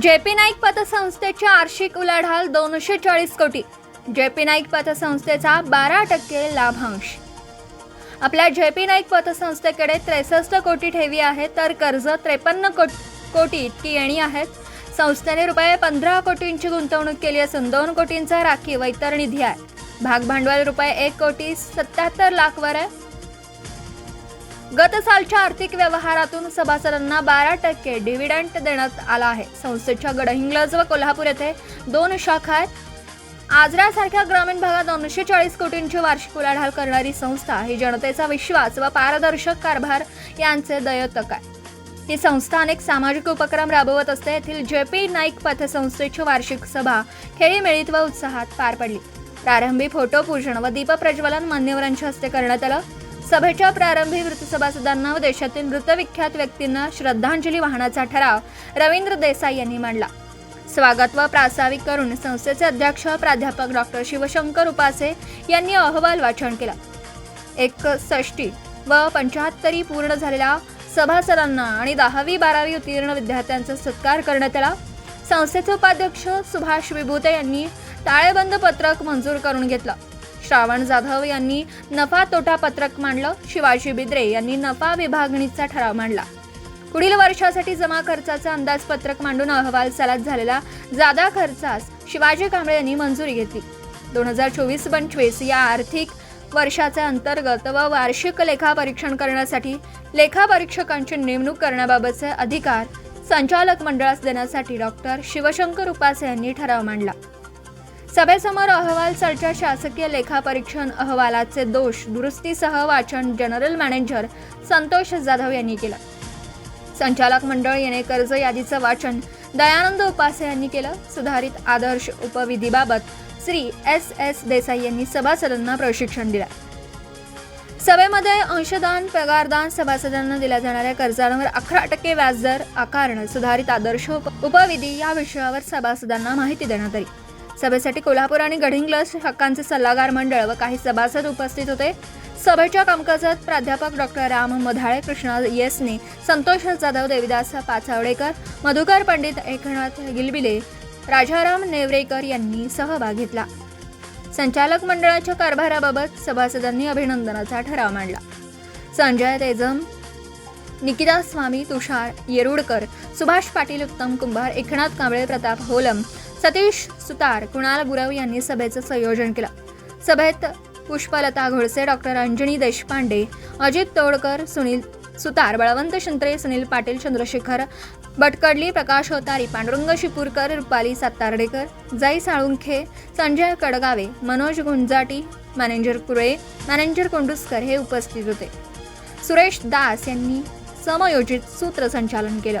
J P Naik पतसंस्थेची आर्षिक उलाढाल दोनशे चाळीस कोटी. जे पी नाईक पतसंस्थेचा बारा टक्के लाभांश. आपल्या जे पी नाईक पतसंस्थेकडे त्रेसष्ट कोटी ठेवी आहे तर कर्ज त्रेपन्न कोट कोटी इतकी येणी आहेत. संस्थेने रुपये पंधरा कोटींची गुंतवणूक केली असून दोन कोटींचा राखीव व इतर निधी आहे. भागभांडवल रुपये एक कोटी सत्याहत्तर लाखवर आहे. गत सालच्या आर्थिक व्यवहारातून सभासदांना बारा टक्के डिव्हिडंट देण्यात आला आहे. संस्थेच्या गडहिंग्लज व कोल्हापूर येथे दोन शाखा आहेत. आजरासारख्या ग्रामीण भागात दोनशे चाळीस कोटींची वार्षिक उलाढाल करणारी संस्था ही जनतेचा विश्वास व पारदर्शक कारभार यांचे दयोतक आहे. ही संस्था अनेक सामाजिक उपक्रम राबवत असते. येथील जे पी नाईक पथसंस्थेची वार्षिक सभा खेळीमेळीत व उत्साहात पार पडली. प्रारंभी फोटो पूजन व दीपप्रज्वलन मान्यवरांच्या हस्ते करण्यात आलं. सभेच्या प्रारंभी मृत सभासदांना व देशातील मृतविख्यात व्यक्तींना श्रद्धांजली वाहनाचा ठराव रवींद्र देसाई यांनी मांडला. स्वागत व प्रास्ताविक करून संस्थेचे अध्यक्ष प्राध्यापक डॉक्टर शिवशंकर उपासे यांनी अहवाल वाचन केला. एकसष्टी व पंच्याहत्तरी पूर्ण झालेल्या सभासदांना आणि दहावी बारावी उत्तीर्ण विद्यार्थ्यांचा सत्कार करण्यात आला. संस्थेचे उपाध्यक्ष सुभाष विभूते यांनी ताळेबंद पत्रक मंजूर करून घेतलं. श्रावण जाधव यांनी नफा तोटा पत्रक मांडलं. शिवाजी बिद्रे यांनी नफा विभागणीचा ठराव मांडला. पुढील वर्षासाठी जमा खर्चाचा अंदाजपत्रक मांडून अहवाल सालात झालेला जादा खर्चास शिवाजी कांबळे यांनी मंजुरी घेतली. दोन हजार चोवीस पंचवीस या आर्थिक वर्षाच्या अंतर्गत व वार्षिक लेखापरीक्षण करण्यासाठी लेखापरीक्षकांची नेमणूक करण्याबाबतचे अधिकार संचालक मंडळास देण्यासाठी डॉक्टर शिवशंकर उपासे यांनी ठराव मांडला. सभेसमोर अहवाल सालच्या शासकीय लेखापरीक्षण अहवालाचे दोष दुरुस्तीसह वाचन जनरल मॅनेजर संतोष जाधव यांनी केलं. संचालक मंडळ येणे कर्ज यादीचं वाचन दयानंद उपासे यांनी केलं. सुधारित आदर्श उपविधीबाबत श्री एस एस देसाई यांनी सभासदांना प्रशिक्षण दिलं. सभेमध्ये अंशदान पगारदान सभासदांना दिल्या जाणाऱ्या कर्जांवर अकरा टक्के व्याजदर आकारणं सुधारित आदर्श उप- उपविधी या विषयावर सभासदांना माहिती देण्यात आली. सभेसाठी कोल्हापूर आणि गडिंग्लज हक्कांचे सल्लागार मंडळ व काही सभासद उपस्थित होते. सभेच्या कामकाजात प्राध्यापक डॉक्टर राम मधाळे कृष्णा येसने संतोष जाधव देविदास पाचावडेकर मधुकर पंडित एकनाथ गिलबिले राजाराम नेवरेकर यांनी सहभाग घेतला. संचालक मंडळाच्या कारभाराबाबत सभासदांनी अभिनंदनाचा ठराव मांडला. संजय तेजम निकिता स्वामी तुषार येरुडकर सुभाष पाटील उत्तम कुंभार एकनाथ कांबळे प्रताप होलम सतीश सुतार कुणाल गुरव यांनी सभेचं संयोजन केलं. सभेत Pushpalata Ghodse doctor Anjani Deshpande Ajit Todkar Sunil Sutar Balwant Shintre Sunil Patil Chandrashekhar Bhatkadli Prakash Hotari Pandurang Shipurkar Rupali Satardekar Jai Salunkhe Sanjay Kadgave Manoj Gunjati manager Kurle manager Kondushkar हे उपस्थित होते. सुरेश दास यांनी समयोजित सूत्रसंचालन केलं.